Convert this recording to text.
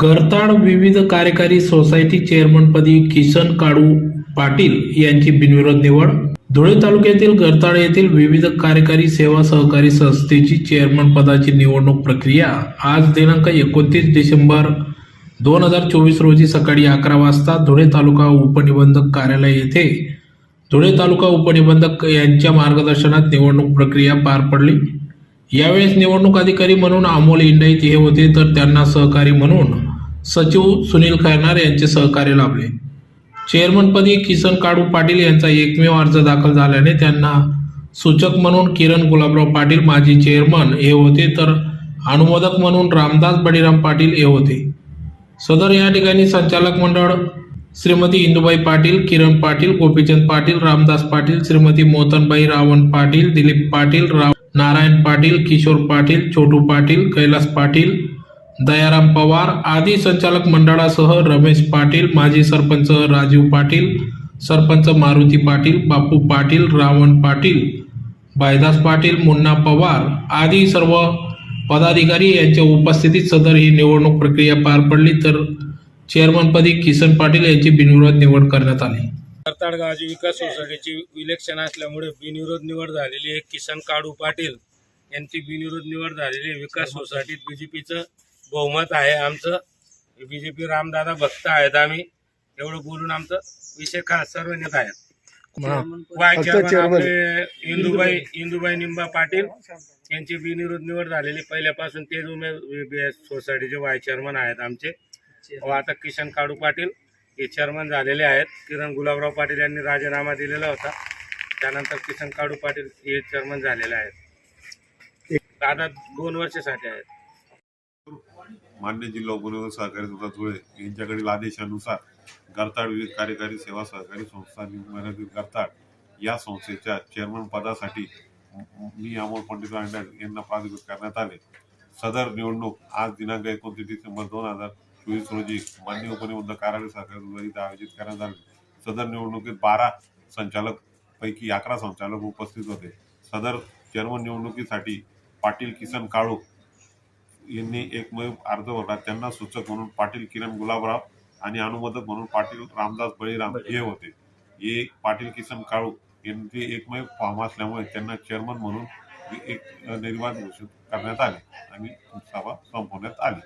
गरताड विविध कार्यकारी सोसायटी चेअरमनपदी किसन काळू पाटील यांची बिनविरोध निवड. धुळे तालुक्यातील गरताड येथील विविध कार्यकारी सेवा सहकारी संस्थेची चेअरमन पदाची निवडणूक प्रक्रिया आज दिनांक एकोणतीस डिसेंबर दोन हजार चोवीस रोजी सकाळी अकरा वाजता धुळे तालुका उपनिबंधक कार्यालय येथे धुळे तालुका उपनिबंधक यांच्या मार्गदर्शनात निवडणूक प्रक्रिया पार पडली. यावेळेस निवडणूक अधिकारी म्हणून अमोल इंडाईत हे होते तर त्यांना सहकारी म्हणून सचिव सुनील खैरनार यांचे सहकार्य लाभले. चेअरमनपदी किसन काडू पाटील यांचा एकमेव अर्ज दाखल झाल्याने त्यांना सूचक म्हणून किरण गुलाबराव पाटील माजी चेअरमन हे होते तर अनुमोदक म्हणून रामदास बळीराम पाटील हे होते. सदर या ठिकाणी संचालक मंडळ श्रीमती इंदुबाई पाटील किरण पाटील गोपीचंद पाटील रामदास पाटील श्रीमती मोतनबाई रावण पाटील दिलीप पाटील राव नारायण पाटील किशोर पाटील छोटू पाटील कैलास पाटील दयाराम पवार आदी संचालक मंडळासह रमेश पाटील माजी सरपंच राजीव पाटील सरपंच मारुती पाटील बापू पाटील रावण पाटील बायदास पाटील मुन्ना पवार आदी सर्व पदाधिकारी यांच्या उपस्थितीत सदर ही निवडणूक प्रक्रिया पार पडली तर चेअरमनपदी किसन पाटील यांची बिनविरोध निवड करण्यात आली. करताड गावाची विकास सोसायटीची इलेक्शन असल्यामुळे बिनविरोध निवड झालेली आहे. किसन काडू पाटील यांची बिनविरोध निवड झालेली आहे. विकास सोसायटीत बीजेपीचं बहुमत आहे. आमचं बीजेपी रामदादा भक्त आहेत आम्ही. एवढं बोलून आमचं विषय खा सर्व नेत आहेत वाय चेअरमन आपले इंदुबाई इंदुबाई निंबा पाटील यांची बिनविरोध निवड झालेली. पहिल्यापासून तेच उमेद सोसायटीचे वाय चेअरमन आहेत आमचे. व आता किशन काडू पाटील हे चेअरमन झालेले आहेत. किरण गुलाबराव पाटील यांनी राजीनामा दिलेला होता. त्यानंतर किशन काडू पाटील हे चेअरमन झालेले आहेत. आता दोन वर्षासाठी आहेत. मान्य जिल्हा उपनगर सहकारी संस्था धुळे यांच्याकडील आदेशानुसार गरताड विविध कार्यकारी सेवा सहकारी संस्था मर्यादित गरताड या संस्थेच्या चेअरमन पदासाठी मी अमोल पंडित रांडे यांना प्राधिकृत करण्यात आले. सदर निवडणूक आज दिनांक एकोणतीस डिसेंबर दोन हजार चोवीस रोजी मान्य उपनिबंधक कार्यालय सहकारी आयोजित करण्यात आले. सदर निवडणुकीत बारा संचालक पैकी अकरा संचालक उपस्थित होते. सदर चेअरमन निवडणुकीसाठी पाटील किसन काळू यांनी एकमेव अर्ज भरला. त्यांना सूचक म्हणून पाटील किरण गुलाबराव आणि अनुमोदक म्हणून पाटील रामदास बळीराम हे होते. हे पाटील किसन काळू यांचे एकमेव फॉर्म असल्यामुळे त्यांना चेअरमन म्हणून एक निर्वाद घोषित करण्यात आले आणि सभा संपवण्यात आली.